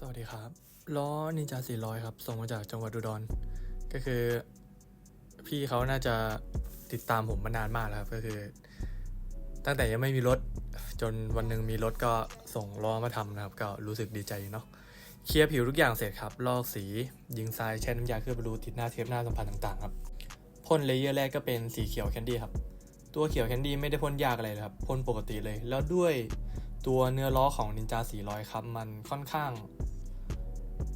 สวัสดีครับ ล้อนินจา400 ครับ ส่งมาจากจังหวัดอุดร ก็คือ พี่เขาน่าจะติดตามผมมานานมากแล้วครับก็คือ ตั้งแต่ยังไม่มีรถ จนวันหนึ่งมีรถก็ส่งล้อมาทำนะครับ ก็รู้สึกดีใจเนาะเคลียร์ผิวทุกอย่างเสร็จครับ ลอกสี ยิงทรายแช่น้ำยาเคลือบรูติดหน้าเทปหน้าสัมผัสต่างๆครับพ่นเลเยอร์แรกก็เป็นสีเขียวแคนดี้ครับ ตัวเขียวแคนดี้ไม่ได้พ่นยากอะไรเลยครับพ่นปกติเลย แล้วด้วย ตัวเนื้อล้อของนินจา 400 ครับ มันค่อนข้าง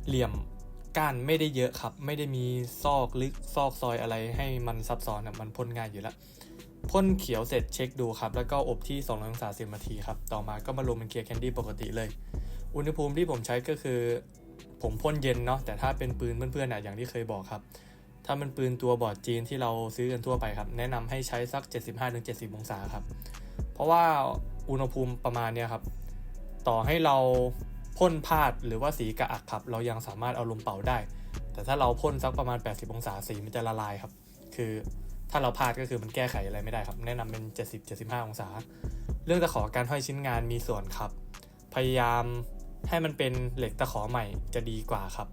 เหลี่ยมก้านไม่ได้เยอะครับ ไม่ได้มีซอกลึกซอกซอยอะไรให้มันซับซ้อนอะมันพ่นง่ายอยู่แล้วพ่นเขียวเสร็จเช็คดูครับ แล้วก็อบที่2องศาสินาทีครับ ต่อมาก็มาลงเป็นเกียร์แคนดี้ปกติเลย อุณหภูมิที่ผมใช้ก็คือ ผมพ่นเย็นเนาะแต่ถ้าเป็นปืนเพื่อนๆอะอย่างที่เคยบอกครับ ถ้ามันปืนตัวบอร์ดจีนที่เราซื้อกันทั่วไปครับ แนะนำให้ใช้สัก 75-70 องศาครับ เพราะว่า อุณหภูมิประมาณเนี้ยครับ ต่อให้เราพ่นพาดหรือว่าสีกระอักครับ เรายังสามารถเอาลมเป่าได้ แต่ถ้าเราพ่นสักประมาณ 80 องศาสีมันจะละลายครับ คือถ้าเราพลาดก็คือมันแก้ไขอะไรไม่ได้ครับ แนะนำเป็น 70-75 องศา เรื่องตะขอการห้อยชิ้นงานมีส่วนครับ พยายามให้มันเป็นเหล็กตะขอใหม่จะดีกว่าครับ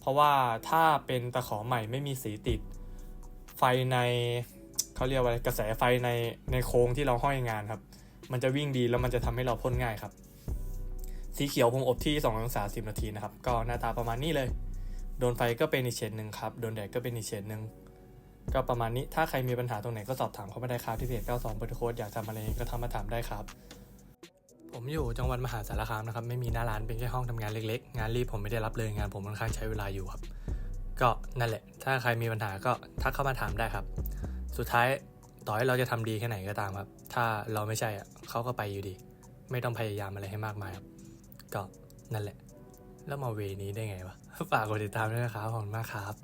เพราะว่าถ้าเป็นตะขอใหม่ไม่มีสีติด ไฟในเขาเรียกว่าไรกระแสไฟในในโค้งที่เราห้อยงานครับ มันจะวิ่งดีแล้วมันจะทำให้เราพ่นง่ายครับ สีเขียวผมอบที่2องศา10 นาทีนะครับ ก็หน้าตาประมาณนี้เลย โดนไฟก็เป็นอีกเฉดหนึ่งครับ โดนแดดก็เป็นอีกเฉดหนึ่งก็ประมาณนี้ ถ้าใครมีปัญหาตรงไหนก็สอบถามเข้ามาได้ครับที่เพจ92เบอร์โค้ดอยากทำอะไรก็ทำมาถามได้ครับ ผมอยู่จังหวัดมหาสารคามนะครับ ไม่มีหน้าร้านเป็นแค่ห้องทำงานเล็กๆ งานรีบผมไม่ได้รับเลยงานผมค่อนข้างใช้เวลาอยู่ครับ ก็นั่นแหละ ถ้าใครมีปัญหาก็ทักเข้ามาถามได้ครับ สุดท้าย ต่อให้เราจะทำดีแค่ไหนก็ตามครับ ถ้าเราไม่ใช่อะเขาก็ไปอยู่ดี ไม่ต้องพยายามอะไรให้มากมายครับ ก็นั่นแหละ แล้วมาเวนี้ได้ไงวะฝากกดติดตามด้วยนะครับขอบคุณมากครับ